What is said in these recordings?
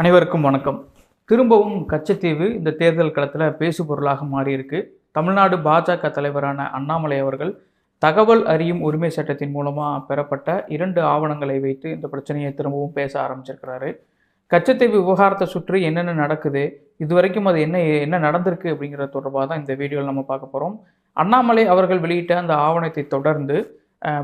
அனைவருக்கும் வணக்கம். திரும்பவும் கச்சத்தீவு இந்த தேர்தல் களத்தில் பேசு பொருளாக மாறியிருக்கு. தமிழ்நாடு பாஜக தலைவரான அண்ணாமலை அவர்கள் தகவல் அறியும் உரிமை சட்டத்தின் மூலமாக பெறப்பட்ட இரண்டு ஆவணங்களை வைத்து இந்த பிரச்சனையை திரும்பவும் பேச ஆரம்பிச்சிருக்கிறாரு. கச்சத்தீவு விவகாரத்தை சுற்றி என்னென்ன நடக்குது இதுவரைக்கும் அது என்ன என்ன நடந்திருக்கு அப்படிங்கிறது தொடர்பாக தான் இந்த வீடியோவில் நம்ம பார்க்க போகிறோம் அண்ணாமலை அவர்கள் வெளியிட்ட அந்த ஆவணத்தை தொடர்ந்து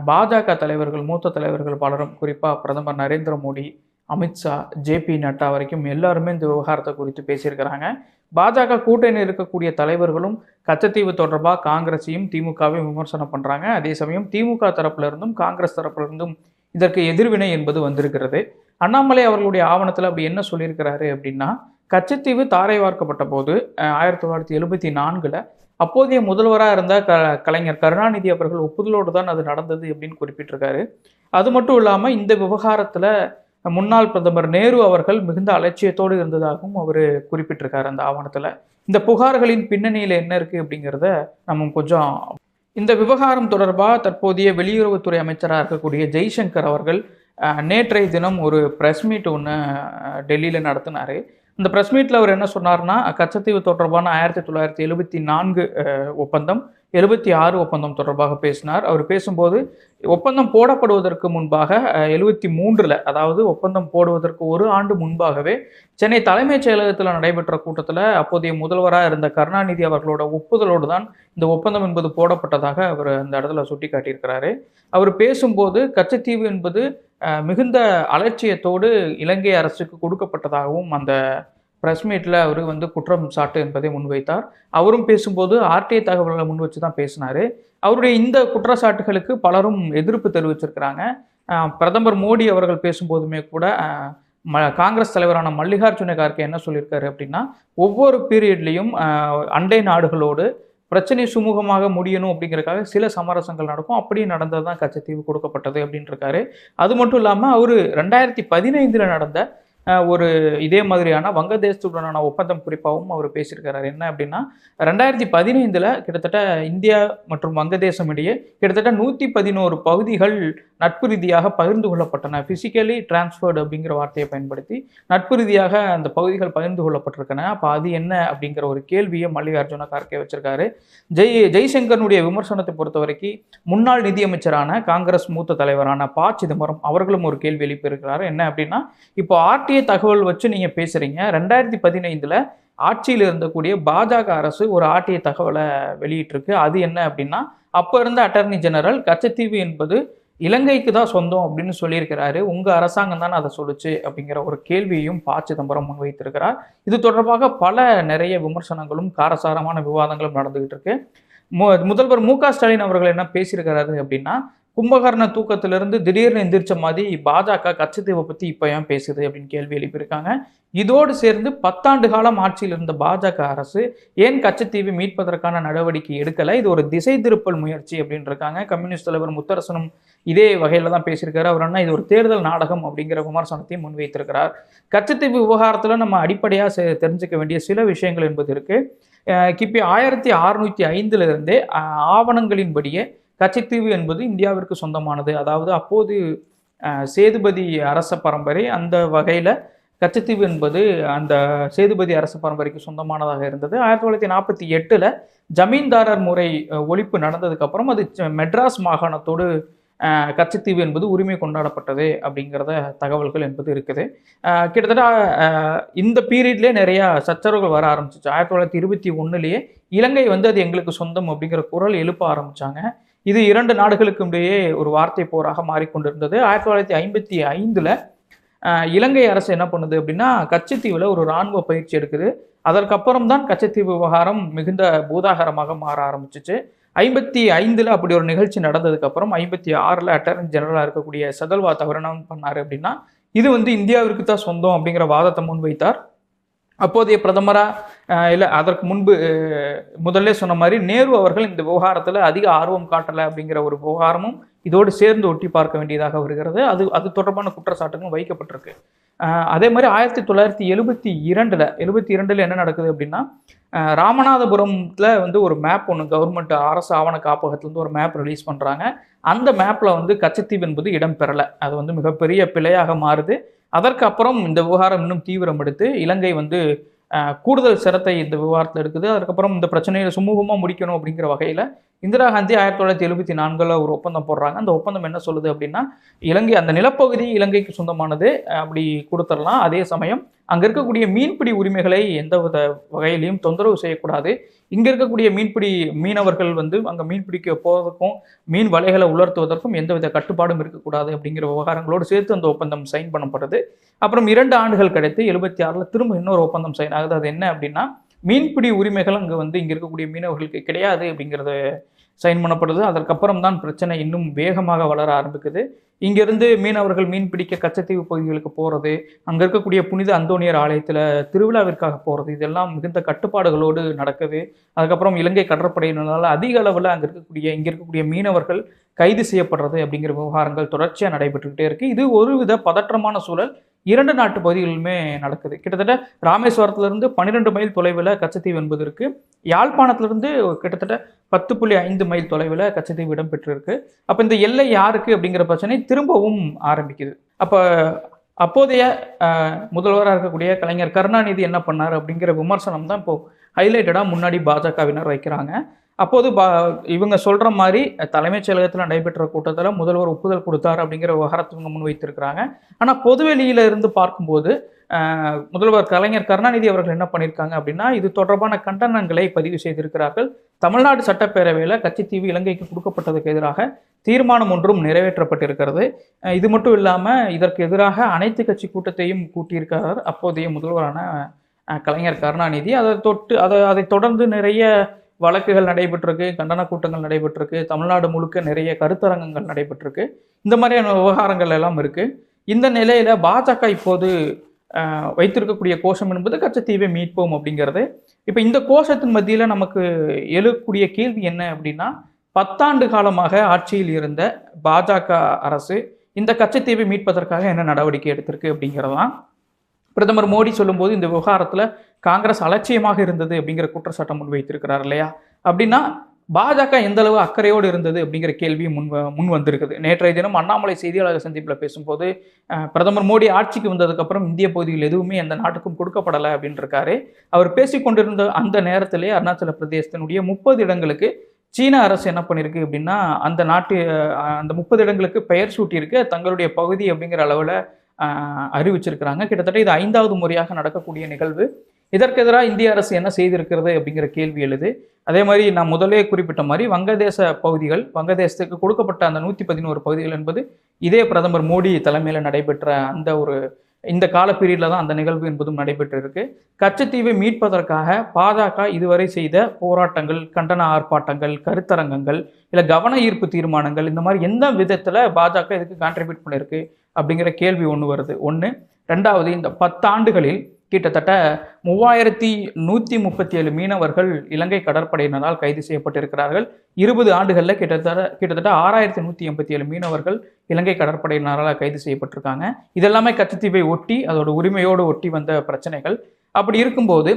பாஜக தலைவர்கள் மூத்த தலைவர்கள் பலரும் குறிப்பாக பிரதமர் நரேந்திர மோடி அமித்ஷா ஜேபி நட்டா வரைக்கும் எல்லாருமே இந்த விவகாரத்தை குறித்து பேசியிருக்கிறாங்க. பாஜக கூட்டணி இருக்கக்கூடிய தலைவர்களும் கச்சத்தீவு தொடர்பாக காங்கிரஸையும் திமுகவையும் விமர்சனம் பண்ணுறாங்க அதே சமயம் திமுக தரப்புல இருந்தும் காங்கிரஸ் தரப்பிலிருந்தும் இதற்கு எதிர்வினை என்பது வந்திருக்கிறது. அண்ணாமலை அவர்களுடைய ஆவணத்தில் அப்படி என்ன சொல்லியிருக்கிறாரு அப்படின்னா கச்சத்தீவு தாரை வார்க்கப்பட்ட போது ஆயிரத்தி தொள்ளாயிரத்தி எழுபத்தி நான்கில் அப்போதைய முதல்வராக இருந்த க கலைஞர் கருணாநிதி அவர்கள் ஒப்புதலோடு தான் அது நடந்தது அப்படின்னு குறிப்பிட்டிருக்காரு. அது மட்டும் இல்லாமல் இந்த விவகாரத்தில் முன்னாள் பிரதமர் நேரு அவர்கள் மிகுந்த அலட்சியத்தோடு இருந்ததாகவும் அவர் குறிப்பிட்டிருக்காரு அந்த ஆவணத்தில். இந்த புகார்களின் பின்னணியில் என்ன இருக்குது அப்படிங்கிறத நம்ம கொஞ்சம் இந்த விவகாரம் தொடர்பாக தற்போதைய வெளியுறவுத்துறை அமைச்சராக இருக்கக்கூடிய ஜெய்சங்கர் அவர்கள் நேற்றைய தினம் ஒரு ப்ரெஸ் மீட் ஒன்று டெல்லியில் நடத்தினார். இந்த ப்ரெஸ் மீட்டில் அவர் என்ன சொன்னார்னா கச்சத்தீவு தொடர்பான ஆயிரத்தி தொள்ளாயிரத்தி எழுபத்தி நான்கு ஒப்பந்தம் எழுபத்தி ஆறு ஒப்பந்தம் தொடர்பாக பேசினார். அவர் பேசும்போது ஒப்பந்தம் போடப்படுவதற்கு முன்பாக எழுபத்தி மூன்றில் அதாவது ஒப்பந்தம் போடுவதற்கு ஒரு ஆண்டு முன்பாகவே சென்னை தலைமைச் செயலகத்தில் நடைபெற்ற கூட்டத்தில் அப்போதைய முதல்வராக இருந்த கருணாநிதி அவர்களோட ஒப்புதலோடு தான் இந்த ஒப்பந்தம் என்பது போடப்பட்டதாக அவர் அந்த இடத்துல சுட்டி காட்டியிருக்கிறாரு அவர் பேசும்போது கச்சத்தீவு என்பது மிகுந்த அலட்சியத்தோடு இலங்கை அரசுக்கு கொடுக்கப்பட்டதாகவும் அந்த ப்ரெஸ் மீட்டில் அவர் வந்து குற்றம் சாட்டு என்பதை முன்வைத்தார். அவரும் பேசும்போது ஆர்டிஐ தகவல்களை முன் வச்சு தான் பேசினார். அவருடைய இந்த குற்றச்சாட்டுகளுக்கு பலரும் எதிர்ப்பு தெரிவிச்சிருக்கிறாங்க. பிரதமர் மோடி அவர்கள் பேசும்போதுமே கூட ம காங்கிரஸ் தலைவரான மல்லிகார்ஜுன கார்கே என்ன சொல்லியிருக்காரு அப்படின்னா ஒவ்வொரு பீரியட்லேயும் அண்டை நாடுகளோடு பிரச்சனை சுமூகமாக முடியணும் அப்படிங்கிறதுக்காக சில சமரசங்கள் நடக்கும். அப்படியே நடந்தது தான் கச்சத்தீவு கொடுக்கப்பட்டது அப்படின்ட்டு இருக்காரு அது மட்டும் இல்லாமல் அவர் ரெண்டாயிரத்தி பதினைந்தில் நடந்த ஒரு இதே மாதிரியான வங்கதேசத்துடனான ஒப்பந்தம் குறிப்பாகவும் அவர் பேசியிருக்கிறார். என்ன அப்படின்னா ரெண்டாயிரத்தி பதினைந்தில் கிட்டத்தட்ட இந்தியா மற்றும் வங்கதேசம் இடையே கிட்டத்தட்ட நூற்றி பதினோரு பகுதிகள் நட்பு ரீதியாக பகிர்ந்து கொள்ளப்பட்டன. ஃபிசிக்கலி டிரான்ஸ்ஃபர்டு அப்படிங்கிற வார்த்தையை பயன்படுத்தி நட்பு ரீதியாக அந்த பகுதிகள் பகிர்ந்து கொள்ளப்பட்டிருக்கன. அப்போ அது என்ன அப்படிங்கிற ஒரு கேள்வியை மல்லிகார்ஜுன கார்கே வச்சிருக்காரு. ஜெய் ஜெய்சங்கரனுடைய விமர்சனத்தை பொறுத்த வரைக்கும் முன்னாள் நிதியமைச்சரான காங்கிரஸ் மூத்த தலைவரான ப சிதம்பரம் அவர்களும் ஒரு கேள்வி எழுப்பியிருக்கிறார். என்ன அப்படின்னா இப்போ ஆர்டிஐ தகவல் வச்சு நீங்கள் பேசுகிறீங்க ரெண்டாயிரத்தி பதினைந்தில் ஆட்சியில் இருந்தக்கூடிய பாஜக அரசு ஒரு ஆட்டிய தகவலை வெளியிட்டிருக்கு. அது என்ன அப்படின்னா அப்போ இருந்த அட்டர்னி ஜெனரல் கச்சத்தீவு என்பது இலங்கைக்கு தான் சொந்தம் அப்படின்னு சொல்லியிருக்கிறாரு. உங்க அரசாங்கம் தானே அதை சொல்லுச்சு அப்படிங்கிற ஒரு கேள்வியையும் ப. சிதம்பரம் முன்வைத்திருக்கிறார். இது தொடர்பாக பல நிறைய விமர்சனங்களும் காரசாரமான விவாதங்களும் நடந்துகிட்டு இருக்கு. மு- முதல்வர் மு. க. ஸ்டாலின் அவர்கள் என்ன பேசியிருக்கிறாரு அப்படின்னா கும்பகர்ண தூக்கத்திலிருந்து திடீர்னு எந்திரிச்ச மாதிரி பாஜக கச்சத்தீவை பற்றி இப்போ ஏன் பேசுது அப்படின்னு கேள்வி எழுப்பியிருக்காங்க. இதோடு சேர்ந்து பத்தாண்டு காலம் ஆட்சியில் இருந்த பாஜக அரசு ஏன் கச்சத்தீவை மீட்பதற்கான நடவடிக்கை எடுக்கலை? இது ஒரு திசை திருப்பல் முயற்சி அப்படின்னு இருக்காங்க. கம்யூனிஸ்ட் தலைவர் முத்தரசனும் இதே வகையில் தான் பேசியிருக்காரு. அவர் என்ன இது ஒரு தேர்தல் நாடகம் அப்படிங்கிற விமர்சனத்தையும் முன்வைத்திருக்கிறார். கச்சத்தீவு விவகாரத்தில் நம்ம அடிப்படையாக தெரிஞ்சுக்க வேண்டிய சில விஷயங்கள் என்பது இருக்கு. கிபி ஆயிரத்தி அறுநூத்தி ஐந்துல இருந்தே ஆவணங்களின்படியே கச்சத்தீவு என்பது இந்தியாவிற்கு சொந்தமானது. அதாவது அப்போது சேதுபதி அரச பரம்பரை அந்த வகையில் கச்சத்தீவு என்பது அந்த சேதுபதி அரச பரம்பரைக்கு சொந்தமானதாக இருந்தது. ஆயிரத்தி தொள்ளாயிரத்தி நாற்பத்தி எட்டில் ஜமீன்தாரர் முறை ஒழிப்பு நடந்ததுக்கப்புறம் அது மெட்ராஸ் மாகாணத்தோடு கச்சத்தீவு என்பது உரிமை கொண்டாடப்பட்டது அப்படிங்கிறத தகவல்கள் என்பது இருக்குது. கிட்டத்தட்ட இந்த பீரியட்லேயே நிறையா சச்சரவுகள் வர ஆரம்பிச்சிச்சு. ஆயிரத்தி தொள்ளாயிரத்தி இருபத்தி ஒன்றுலேயே இலங்கை வந்து அது எங்களுக்கு சொந்தம் அப்படிங்கிற குரல் எழுப்ப ஆரம்பிச்சாங்க. இது இரண்டு நாடுகளுக்கும் இடையே ஒரு வார்த்தை போராக மாறிக்கொண்டிருந்தது. ஆயிரத்தி தொள்ளாயிரத்தி ஐம்பத்தி ஐந்தில் இலங்கை அரசு என்ன பண்ணுது அப்படின்னா கச்சத்தீவில் ஒரு இராணுவ பயிற்சி எடுக்குது. அதற்கப்புறம் தான் கச்சத்தீவு விவகாரம் மிகுந்த பூதாகரமாக மாற ஆரம்பிச்சிச்சு. ஐம்பத்தி ஐந்தில் அப்படி ஒரு நிகழ்ச்சி நடந்ததுக்கப்புறம் ஐம்பத்தி ஆறில் அட்டர்னி ஜெனரலாக இருக்கக்கூடிய செதல்வா அவர் என்ன பண்ணார் அப்படின்னா இது வந்து இந்தியாவிற்கு தான் சொந்தம் அப்படிங்கிற வாதத்தை முன்வைத்தார். அப்போதைய பிரதமராக இல்லை அதற்கு முன்பு முதல்ல சொன்ன மாதிரி நேரு அவர்கள் இந்த விவகாரத்தில் அதிக ஆர்வம் காட்டலை அப்படிங்கிற ஒரு விவகாரமும் இதோடு சேர்ந்து ஒட்டி பார்க்க வேண்டியதாக வருகிறது. அது அது தொடர்பான குற்றச்சாட்டுகளும் வைக்கப்பட்டிருக்கு. அதே மாதிரி ஆயிரத்தி தொள்ளாயிரத்தி எழுபத்தி இரண்டில் எழுபத்தி இரண்டில் என்ன நடக்குது அப்படின்னா ராமநாதபுரத்தில் வந்து ஒரு மேப் ஒன்று கவர்மெண்ட் அரசு ஆவண காப்பகத்துலேருந்து ஒரு மேப் ரிலீஸ் பண்ணுறாங்க அந்த மேப்பில் வந்து கச்சத்தீவு என்பது இடம் பெறலை அது வந்து மிகப்பெரிய பிழையாக மாறுது. அதற்கு அப்புறம் இந்த விவகாரம் இன்னும் தீவிரம் எடுத்து இலங்கை வந்து கூடுதல் சிரத்தை இந்த விவகாரத்தில் எடுக்குது அதுக்கப்புறம் இந்த பிரச்சனையை சுமூகமாக முடிக்கணும் அப்படிங்கிற வகையில் இந்திரா காந்தி ஆயிரத்தி தொள்ளாயிரத்தி எழுபத்தி நான்கில் ஒரு ஒப்பந்தம் போடுறாங்க. அந்த ஒப்பந்தம் என்ன சொல்லுது அப்படின்னா இலங்கை அந்த நிலப்பகுதி இலங்கைக்கு சொந்தமானது அப்படி கொடுத்துடலாம். அதே சமயம் அங்கே இருக்கக்கூடிய மீன்பிடி உரிமைகளை எந்தவித வகையிலையும் தொந்தரவு செய்யக்கூடாது. இங்கே இருக்கக்கூடிய மீன்பிடி மீனவர்கள் வந்து அங்கே மீன் பிடிக்க போவதற்கும் மீன் வலைகளை உலர்த்துவதற்கும் எந்தவித கட்டுப்பாடும் இருக்கக்கூடாது அப்படிங்கிற விவகாரங்களோடு சேர்த்து அந்த ஒப்பந்தம் சைன் பண்ணப்படுது. அப்புறம் இரண்டு ஆண்டுகள் கிடைத்து எழுபத்தி ஆறில் திரும்ப இன்னொரு ஒப்பந்தம் சைன் ஆகுது. அது என்ன அப்படின்னா மீன்பிடி உரிமைகள் அங்கே வந்து இங்கே இருக்கக்கூடிய மீனவர்களுக்கு கிடையாது அப்படிங்கிறத சைன் பண்ணப்படுது. அதற்கப்புறம் தான் பிரச்சனை இன்னும் வேகமாக வளர ஆரம்பிக்குது. இங்கிருந்து மீனவர்கள் மீன் பிடிக்க கச்சத்தீவு பகுதிகளுக்கு போகிறது அங்கே இருக்கக்கூடிய புனித அந்தோனியர் ஆலயத்தில் திருவிழாவிற்காக போகிறது இதெல்லாம் மிகுந்த கட்டுப்பாடுகளோடு நடக்குது. அதுக்கப்புறம் இலங்கை கடற்படையினரால் அதிக அளவில் அங்கே இருக்கக்கூடிய இங்கே இருக்கக்கூடிய மீனவர்கள் கைது செய்யப்படுறது அப்படிங்கிற விவகாரங்கள் தொடர்ச்சியாக நடைபெற்றுக்கிட்டே இருக்குது இது ஒருவித பதற்றமான சூழல். இரண்டு நாட்டு பகுதிகளிலுமே நடக்குது. கிட்டத்தட்ட ராமேஸ்வரத்திலிருந்து பன்னிரெண்டு மைல் தொலைவில் கச்சத்தீவு என்பது இருக்குது யாழ்ப்பாணத்திலிருந்து கிட்டத்தட்ட பத்து புள்ளி ஐந்து மைல் தொலைவில் கச்சத்தீவு இடம்பெற்றிருக்கு. அப்போ இந்த எல்லை யாருக்கு அப்படிங்கிற பிரச்சனை திரும்பவும் ஆரம்பிக்குது. அப்போ அப்போதைய முதல்வராக இருக்கக்கூடிய கலைஞர் கருணாநிதி என்ன பண்ணார் அப்படிங்கிற விமர்சனம் தான் இப்போது ஹைலைட்டடாக முன்னாடி பாஜகவினர் வைக்கிறாங்க. அப்போது பா இவங்க சொல்கிற மாதிரி தலைமைச் செயலகத்தில் நடைபெற்ற கூட்டத்தில் முதல்வர் ஒப்புதல் கொடுத்தார் அப்படிங்கிற விவகாரத்தை இவங்க முன் வைத்திருக்கிறாங்க ஆனால் பொதுவெளியில இருந்து பார்க்கும்போது முதல்வர் கலைஞர் கருணாநிதி அவர்கள் என்ன பண்ணியிருக்காங்க அப்படின்னா இது தொடர்பான கண்டனங்களை பதிவு செய்திருக்கிறார்கள். தமிழ்நாடு சட்டப்பேரவையில் கட்சித்தீவு இலங்கைக்கு கொடுக்கப்பட்டதுக்கு எதிராக தீர்மானம் ஒன்றும் நிறைவேற்றப்பட்டிருக்கிறது. இது மட்டும் இல்லாமல் இதற்கு எதிராக அனைத்து கட்சி கூட்டத்தையும் கூட்டியிருக்கிறார் அப்போதைய முதல்வரான கலைஞர் கருணாநிதி. அதை தொட்டு அதை அதை தொடர்ந்து நிறைய வழக்குகள் நடைபெற்றிருக்கு கண்டன கூட்டங்கள் நடைபெற்றிருக்கு தமிழ்நாடு முழுக்க நிறைய கருத்தரங்கங்கள் நடைபெற்றிருக்கு. இந்த மாதிரியான விவகாரங்கள் எல்லாம் இருக்குது இந்த நிலையில் பாஜக இப்போது வைத்திருக்கக்கூடிய கோஷம் என்பது கச்சத்தீவை மீட்போம் அப்படிங்கிறது. இப்போ இந்த கோஷத்தின் மத்தியில் நமக்கு எழுக்கூடிய கேள்வி என்ன அப்படின்னா பத்தாண்டு காலமாக ஆட்சியில் இருந்த பாஜக அரசு இந்த கச்சத்தீவை மீட்பதற்காக என்ன நடவடிக்கை எடுத்திருக்கு அப்படிங்கிறதான் பிரதமர் மோடி சொல்லும்போது இந்த விவகாரத்தில் காங்கிரஸ் அலட்சியமாக இருந்தது அப்படிங்கிற குற்றச்சாட்டை முன்வைத்திருக்கிறார் இல்லையா? அப்படின்னா பாஜக எந்த அளவு அக்கறையோடு இருந்தது அப்படிங்கிற கேள்வி முன் முன் வந்திருக்குது. நேற்றைய தினம் அண்ணாமலை செய்தியாளர் சந்திப்பில் பேசும்போது பிரதமர் மோடி ஆட்சிக்கு வந்ததுக்கப்புறம் இந்திய பகுதியில் எதுவுமே எந்த நாட்டுக்கும் கொடுக்கப்படலை அப்படின்றிருக்காரு. அவர் பேசிக்கொண்டிருந்த அந்த நேரத்திலே அருணாச்சல பிரதேசத்தினுடைய முப்பது இடங்களுக்கு சீன அரசு என்ன பண்ணியிருக்கு அப்படின்னா அந்த நாட்டு அந்த முப்பது இடங்களுக்கு பெயர் சூட்டியிருக்கு. தங்களுடைய பகுதி அப்படிங்கிற அளவில் அறிவிச்சிருக்கிறாங்க. கிட்டத்தட்ட இது ஐந்தாவது முறையாக நடக்கக்கூடிய நிகழ்வு. இதற்கு எதிராக இந்திய அரசு என்ன செய்திருக்கிறது அப்படிங்கிற கேள்வி எழுது. அதே மாதிரி நான் முதலே குறிப்பிட்ட மாதிரி வங்கதேச பகுதிகள் வங்கதேசத்துக்கு கொடுக்கப்பட்ட அந்த நூற்றி பதினோரு பகுதிகள் என்பது இதே பிரதமர் மோடி தலைமையில் நடைபெற்ற அந்த ஒரு இந்த கால பீரியடில் தான் அந்த நிகழ்வு என்பதும் நடைபெற்றிருக்கு. கச்சத்தீவை மீட்பதற்காக பாஜக இதுவரை செய்த போராட்டங்கள் கண்டன ஆர்ப்பாட்டங்கள் கருத்தரங்கங்கள் இல்லை கவன ஈர்ப்பு தீர்மானங்கள் இந்த மாதிரி எந்த விதத்தில் பாஜக இதுக்கு கான்ட்ரிபியூட் பண்ணியிருக்கு அப்படிங்கிற கேள்வி ஒன்று வருது. ஒன்று ரெண்டாவது இந்த பத்தாண்டுகளில் கிட்டத்தட்ட மூவாயிரத்தி நூற்றி முப்பத்தி ஏழு மீனவர்கள் இலங்கை கடற்படையினரால் கைது செய்யப்பட்டிருக்கிறார்கள். இருபது ஆண்டுகளில் கிட்டத்தட்ட கிட்டத்தட்ட ஆறாயிரத்தி நூற்றி எண்பத்தி ஏழு மீனவர்கள் இலங்கை கடற்படையினரால் கைது செய்யப்பட்டிருக்காங்க. இதெல்லாமே கச்சத்தீவை ஒட்டி அதோட உரிமையோடு ஒட்டி வந்த பிரச்சனைகள். அப்படி இருக்கும்போது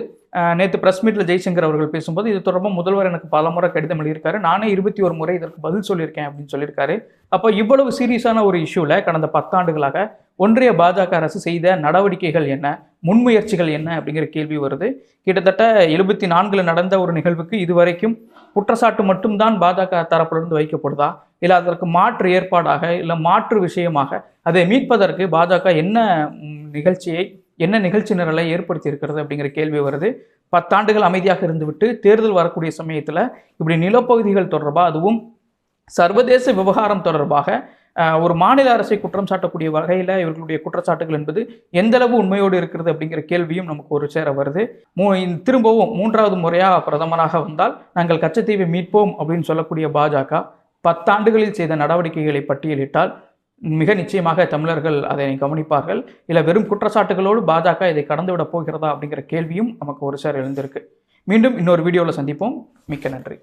நேற்று ப்ரெஸ் மீட்டில் ஜெய்சங்கர் அவர்கள் பேசும்போது இது தொடர்பாக முதல்வர் எனக்கு பல முறை கடிதம் எழுதியிருக்காரு. நானே இருபத்தி ஒரு முறை இதற்கு பதில் சொல்லியிருக்கேன் அப்படின்னு சொல்லியிருக்காரு. அப்போ இவ்வளவு சீரியஸான ஒரு இஷ்யூவில் கடந்த பத்தாண்டுகளாக ஒன்றிய பாஜக அரசு செய்த நடவடிக்கைகள் என்ன? முன்முயற்சிகள் என்ன? அப்படிங்கிற கேள்வி வருது. கிட்டத்தட்ட எழுபத்தி நான்கில் நடந்த ஒரு நிகழ்வுக்கு இதுவரைக்கும் குற்றச்சாட்டு மட்டும்தான் பாஜக தரப்பிலிருந்து வைக்கப்படுதா? இல்லை அதற்கு மாற்று ஏற்பாடாக இல்லை மாற்று விஷயமாக அதை மீட்பதற்கு பாஜக என்ன நிகழ்ச்சியை என்ன நிகழ்ச்சி நிரலை ஏற்படுத்தி இருக்கிறது அப்படிங்கிற கேள்வி வருது. பத்தாண்டுகள் அமைதியாக இருந்துவிட்டு தேர்தல் வரக்கூடிய சமயத்தில் இப்படி நிலப்பகுதிகள் தொடர்பாக அதுவும் சர்வதேச விவகாரம் தொடர்பாக ஒரு மாநில அரசை குற்றம் சாட்டக்கூடிய வகையில் இவர்களுடைய குற்றச்சாட்டுகள் என்பது எந்தளவு உண்மையோடு இருக்கிறது அப்படிங்கிற கேள்வியும் நமக்கு ஒரு சேர வருது. மூ திரும்பவும் மூன்றாவது முறையாக பிரதமராக வந்தால் நாங்கள் கச்சத்தீவை மீட்போம் அப்படின்னு சொல்லக்கூடிய பாஜக பத்தாண்டுகளில் செய்த நடவடிக்கைகளை பட்டியலிட்டால் மிக நிச்சயமாக தமிழர்கள் அதை கவனிப்பார்கள். இல்லை வெறும் குற்றச்சாட்டுகளோடு பாஜக இதை கடந்துவிட போகிறதா அப்படிங்கிற கேள்வியும் நமக்கு ஒரு சேர எழுந்திருக்கு. மீண்டும் இன்னொரு வீடியோவில் சந்திப்போம். மிக்க நன்றி.